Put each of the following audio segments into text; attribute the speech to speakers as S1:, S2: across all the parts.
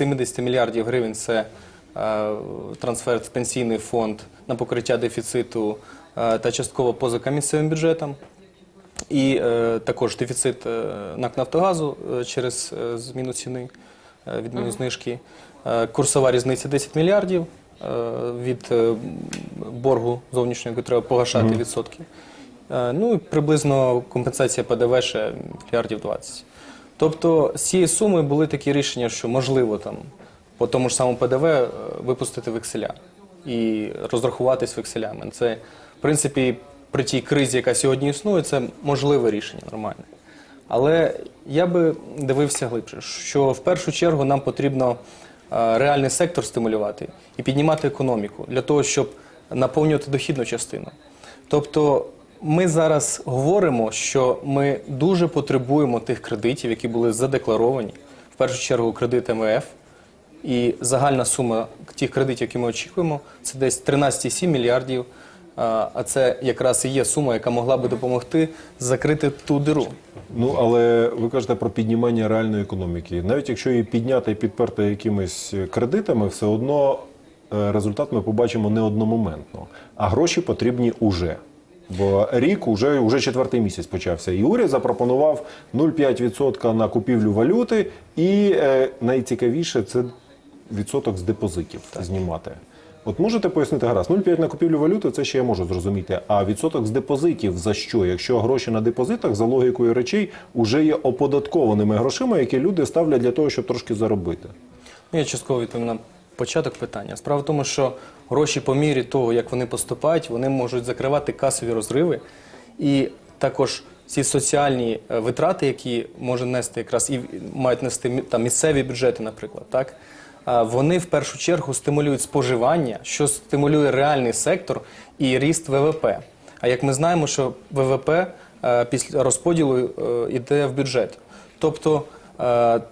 S1: 70 мільярдів гривень це е, трансфер в пенсійний фонд на покриття дефіциту е, та частково позика місцевим бюджетам. І е, також дефіцит е, НАК Нафтогазу е, через е, зміну ціни, е, відміну знижки. Е, курсова різниця 10 мільярдів е, від е, боргу зовнішнього, який треба погашати відсотки. Е, ну і приблизно компенсація ПДВ ще мільярдів 20. Тобто з цієї суми були такі рішення, що можливо там по тому ж самому ПДВ е, випустити векселя і розрахуватись векселями. Це, в принципі, при тій кризі, яка сьогодні існує, це можливе рішення нормальне. Але я би дивився глибше, що в першу чергу нам потрібно е, реальний сектор стимулювати і піднімати економіку для того, щоб наповнювати дохідну частину. Тобто ми зараз говоримо, що ми дуже потребуємо тих кредитів, які були задекларовані, в першу чергу кредит МВФ. І загальна сума тих кредитів, які ми очікуємо, це десь 13,7 мільярдів. А це якраз і є сума, яка могла би допомогти закрити ту диру.
S2: Ну, але ви кажете про піднімання реальної економіки. Навіть якщо її підняти і підперти якимись кредитами, все одно е, результат ми побачимо не одномоментно. А гроші потрібні уже. Бо рік уже, уже четвертий місяць почався. І уряд запропонував 0,5% на купівлю валюти, і е, найцікавіше це відсоток з депозитів знімати. От можете пояснити гаразд, 0,5 на купівлю валюти, це ще я можу зрозуміти. А відсоток з депозитів за що? Якщо гроші на депозитах за логікою речей вже є оподаткованими грошима, які люди ставлять для того, щоб трошки заробити.
S1: Ну, Я частково відповім на початок питання. Справа в тому, що гроші по мірі того, як вони поступають, вони можуть закривати касові розриви. І також ці соціальні е, витрати, які може нести якраз і мають нести там, місцеві бюджети, наприклад, так? вони в першу чергу стимулюють споживання, що стимулює реальний сектор і ріст ВВП. А як ми знаємо, що ВВП е, після розподілу е, йде в бюджет. Тобто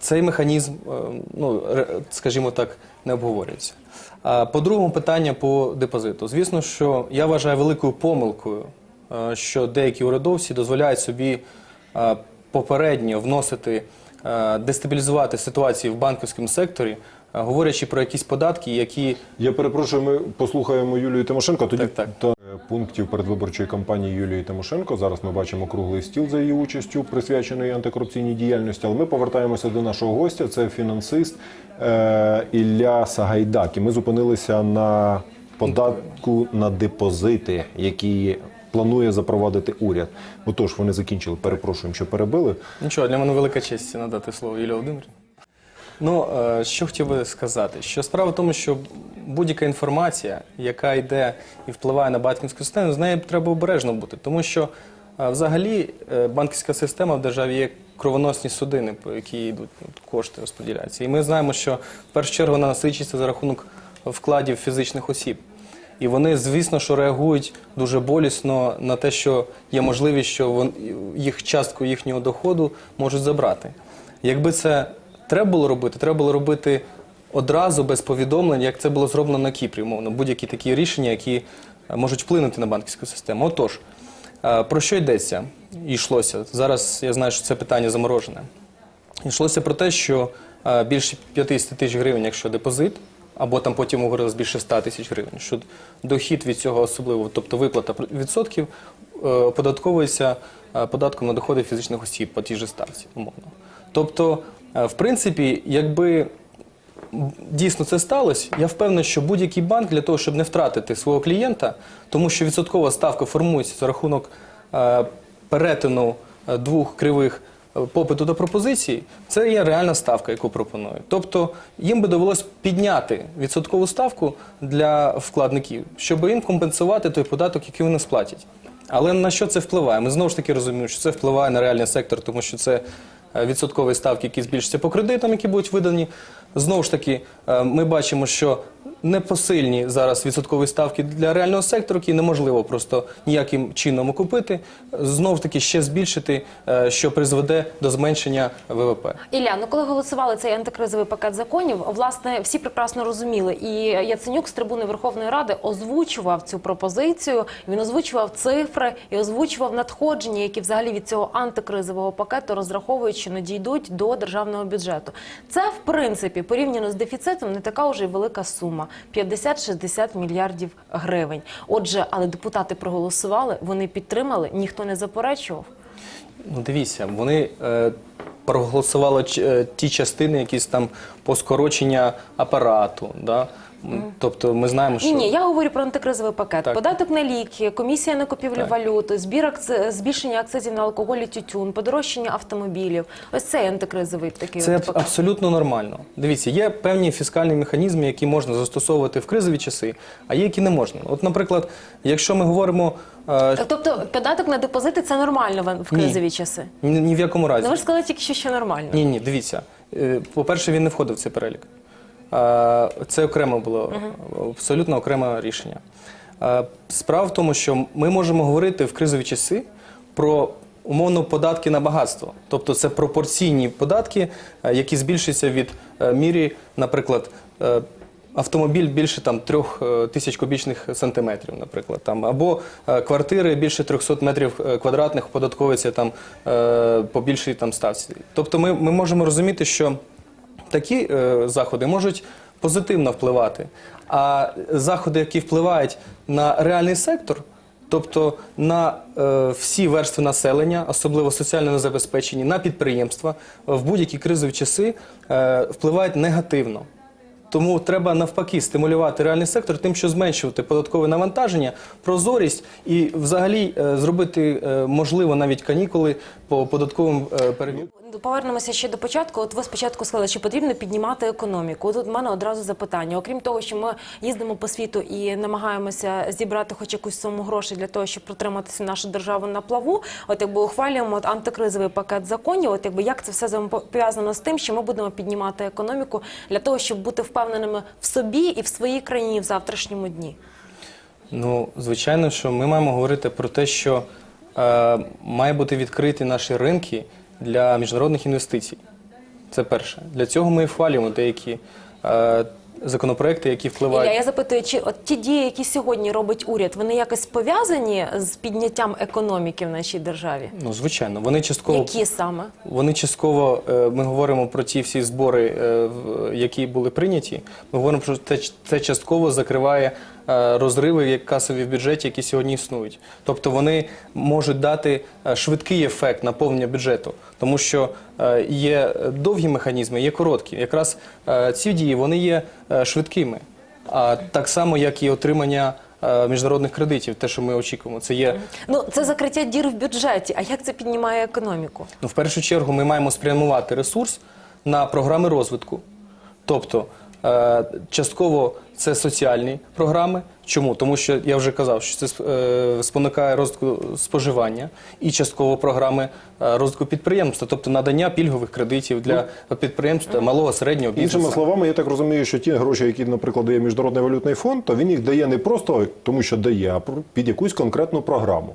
S1: Цей механізм, ну, скажімо так, не обговорюється. По другому питання по депозиту. Звісно, що я вважаю великою помилкою, е, що деякі урядовці дозволяють собі е, попередньо вносити, е, дестабілізувати ситуацію в банківському секторі, говорячи про якісь податки, які
S2: Я перепрошую, ми послухаємо Юлію Тимошенко. Тоді
S1: Так, так.
S2: Пунктів передвиборчої кампанії Юлії Тимошенко. Зараз ми бачимо круглий стіл за її участю, присвячений антикорупційній діяльності. Але ми повертаємося до нашого гостя. Це фінансист е, Ілля Сагайдак. І ми зупинилися на податку на депозити, які планує запровадити уряд. Отож, вони закінчили. Перепрошуємо, що перебили.
S1: Нічого, для мене велика честь надати слово Юлії Володимирівні. Ну, е, що хотів би сказати, що справа в тому, що будь-яка інформація, яка йде і впливає на банківську систему, з нею треба обережно бути. Тому що е, взагалі е, банківська система в державі є кровоносні судини, по які йдуть ну, кошти розподіляються. І ми знаємо, що в першу чергу вона насичується за рахунок вкладів фізичних осіб. І вони, звісно, що реагують дуже болісно на те, що є можливість, що їх частку їхнього доходу можуть забрати. Якби це треба було робити, треба було робити одразу без повідомлень, як це було зроблено на Кіпрі, умовно, будь-які такі рішення, які е, можуть вплинути на банківську систему. Отож, е, про що йдеться? Йшлося. Зараз я знаю, що це питання заморожене. Йшлося про те, що е, більше 50 тисяч гривень, якщо депозит, або там потім говорили більше 100 тисяч гривень, що дохід від цього особливо, тобто виплата відсотків, оподатковується е, податком на доходи фізичних осіб по тій же ставці, умовно. Тобто, в принципі, якби дійсно це сталося, я впевнений, що будь-який банк для того, щоб не втратити свого клієнта, тому що відсоткова ставка формується за рахунок е, перетину е, двох кривих е, попиту та пропозиції, це є реальна ставка, яку пропонують. Тобто їм би довелось підняти відсоткову ставку для вкладників, щоб їм компенсувати той податок, який вони сплатять. Але на що це впливає? Ми знову ж таки розуміємо, що це впливає на реальний сектор, тому що це е, відсоткові ставки, які збільшаться по кредитам, які будуть видані. Знову ж таки, е, ми бачимо, що непосильні зараз відсоткові ставки для реального сектору, які неможливо просто ніяким чином окупити, знов таки ще збільшити, е, що призведе до зменшення ВВП.
S3: Ілля, ну коли голосували цей антикризовий пакет законів, власне, всі прекрасно розуміли. І Яценюк з трибуни Верховної Ради озвучував цю пропозицію. Він озвучував цифри і озвучував надходження, які взагалі від цього антикризового пакету розраховують, що надійдуть до державного бюджету. Це в принципі порівняно з дефіцитом не така вже й велика сума 50-60 мільярдів гривень. Отже, але депутати проголосували, вони підтримали, ніхто не заперечував.
S1: Ну, дивіться, вони е, проголосували е, ті частини, якісь там по скорочення апарату. Да? Тобто ми знаємо, що
S3: Ні, ні, я говорю про антикризовий пакет.
S1: Так.
S3: Податок на ліки, комісія на купівлю
S1: Так.
S3: валюти, збір акци... збільшення акцизів на алкоголь і тютюн, подорожчання автомобілів. Ось цей антикризовий такий
S1: це
S3: от пакет.
S1: абсолютно нормально. Дивіться, є певні фіскальні механізми, які можна застосовувати в кризові часи, а є, які не можна. От, наприклад, якщо ми говоримо е,
S3: Так, Тобто податок на депозити це нормально в- в
S1: Ні.
S3: кризові часи.
S1: ні, ні в якому разі.
S3: Ну ви ж сказали тільки що, що нормально.
S1: Ні, ні, дивіться. Е, По-перше, він не входив в цей перелік. Це окремо було абсолютно окреме рішення. Справа в тому, що ми можемо говорити в кризові часи про умовно податки на багатство. Тобто це пропорційні податки, е, які збільшуються від е, мірі, наприклад. е, Автомобіль більше там трьох тисяч кубічних сантиметрів, наприклад, там або е, квартири більше 300 метрів квадратних податковуються там е, по більшій там ставці. Тобто, ми, ми можемо розуміти, що такі е, заходи можуть позитивно впливати. А заходи, які впливають на реальний сектор, тобто на е, всі верстви населення, особливо соціально незабезпечені, на підприємства, в будь-які кризові часи е, впливають негативно. Тому треба навпаки стимулювати реальний сектор тим, що зменшувати податкове навантаження, прозорість і взагалі е, зробити е, можливо навіть канікули по податковим е, перевіркам.
S3: Повернемося ще до початку. От ви спочатку сказали, що потрібно піднімати економіку. Тут в мене одразу запитання. Окрім того, що ми їздимо по світу і намагаємося зібрати хоч якусь суму грошей для того, щоб протриматися нашу державу на плаву. От якби ухвалюємо от антикризовий пакет законів. От якби як це все пов'язано з тим, що ми будемо піднімати економіку для того, щоб бути впевненими в собі і в своїй країні в завтрашньому дні.
S1: Ну, звичайно, що ми маємо говорити про те, що е, має бути відкриті наші ринки для міжнародних інвестицій. Це перше. Для цього ми і хвалюємо деякі е, законопроекти, які
S3: Ілля,
S1: впливають.
S3: я запитую, чи от ті дії, які сьогодні робить уряд, вони якось пов'язані з підняттям економіки в нашій державі?
S1: Ну, звичайно, вони частково
S3: Які саме?
S1: Вони частково, е, ми говоримо про ті всі збори, е, які були прийняті. Ми говоримо, що це, це частково закриває розриви як касові в бюджеті, які сьогодні існують. Тобто вони можуть дати е, швидкий ефект наповнення бюджету, тому що е, є довгі механізми, є короткі. Якраз е, ці дії вони є е, швидкими. А так само, як і отримання е, міжнародних кредитів, те, що ми очікуємо, це є
S3: Ну це закриття дір в бюджеті. А як це піднімає економіку?
S1: Ну, в першу чергу ми маємо спрямувати ресурс на програми розвитку. Тобто, е, частково це соціальні програми. Чому? Тому що я вже казав, що це е, спонукає розвитку споживання і частково програми е, розвитку підприємства, тобто надання пільгових кредитів для підприємств малого середнього бізнесу.
S2: Іншими словами, я так розумію, що ті гроші, які, наприклад, дає Міжнародний валютний фонд, то він їх дає не просто тому, що дає, а під якусь конкретну програму.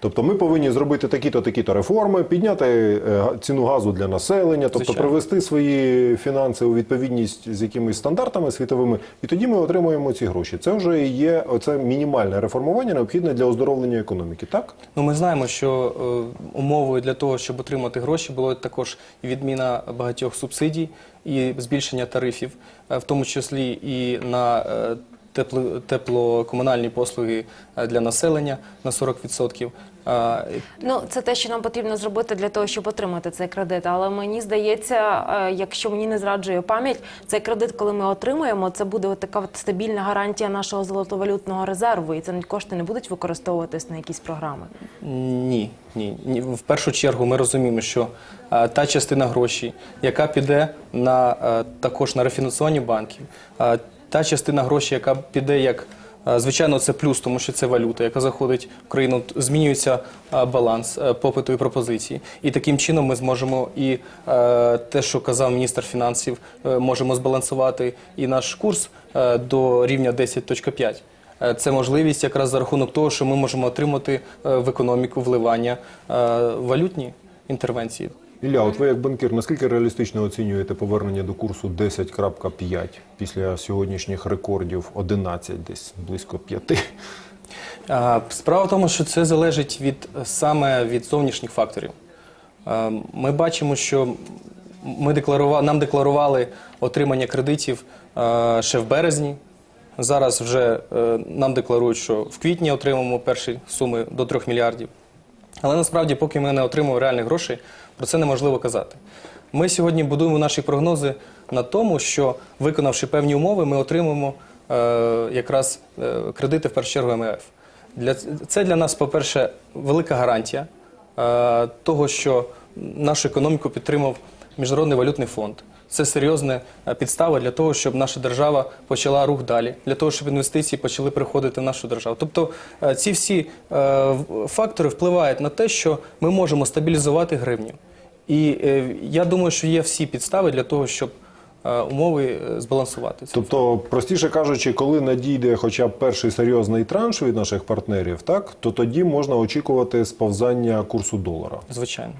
S2: Тобто ми повинні зробити такі-то, такі-то реформи, підняти е, ціну газу для населення, тобто
S1: Звичайно.
S2: привести свої фінанси у відповідність з якимись стандартами світовими, і тоді ми отримуємо ці гроші. Це вже є оце мінімальне реформування, необхідне для оздоровлення економіки. Так
S1: Ну, ми знаємо, що е, умовою для того, щоб отримати гроші, було також і відміна багатьох субсидій і збільшення тарифів, е, в тому числі і на е, тепло, теплокомунальні послуги е, для населення на 40%.
S3: Ну це те, що нам потрібно зробити для того, щоб отримати цей кредит. Але мені здається, е, якщо мені не зраджує пам'ять, цей кредит, коли ми отримуємо, це буде така стабільна гарантія нашого золотовалютного резерву, і це кошти не будуть використовуватись на якісь програми.
S1: Ні, ні, ні. В першу чергу ми розуміємо, що е, та частина грошей, яка піде на е, також на рефінансування банків, та частина грошей, яка піде як Звичайно, це плюс, тому що це валюта, яка заходить в країну. Змінюється е, баланс е, попиту і пропозиції. І таким чином ми зможемо і е, те, що казав міністр фінансів, е, можемо збалансувати і наш курс е, до рівня 10.5. Е, Це можливість якраз за рахунок того, що ми можемо отримати е, в економіку вливання е, валютні інтервенції.
S2: Ілля, от ви як банкір, наскільки реалістично оцінюєте повернення до курсу 10.5 після сьогоднішніх рекордів 11, десь близько 5?
S1: Справа в тому, що це залежить від саме від зовнішніх факторів. Ми бачимо, що ми декларували, нам декларували отримання кредитів ще в березні. Зараз вже е, нам декларують, що в квітні отримаємо перші суми до 3 мільярдів. Але насправді, поки ми не отримуємо реальних грошей, про це неможливо казати. Ми сьогодні будуємо наші прогнози на тому, що виконавши певні умови, ми отримаємо е, якраз е, кредити в першу чергу МВФ. Для, це для нас, по-перше, велика гарантія е, того, що нашу економіку підтримав Міжнародний валютний фонд. Це серйозна е, підстава для того, щоб наша держава почала рух далі, для того, щоб інвестиції почали приходити в нашу державу. Тобто е, ці всі е, фактори впливають на те, що ми можемо стабілізувати гривню. І я думаю, що є всі підстави для того, щоб умови е, збалансувати.
S2: Тобто, простіше кажучи, коли надійде хоча б перший серйозний транш від наших партнерів, так то тоді можна очікувати сповзання курсу долара.
S1: Звичайно.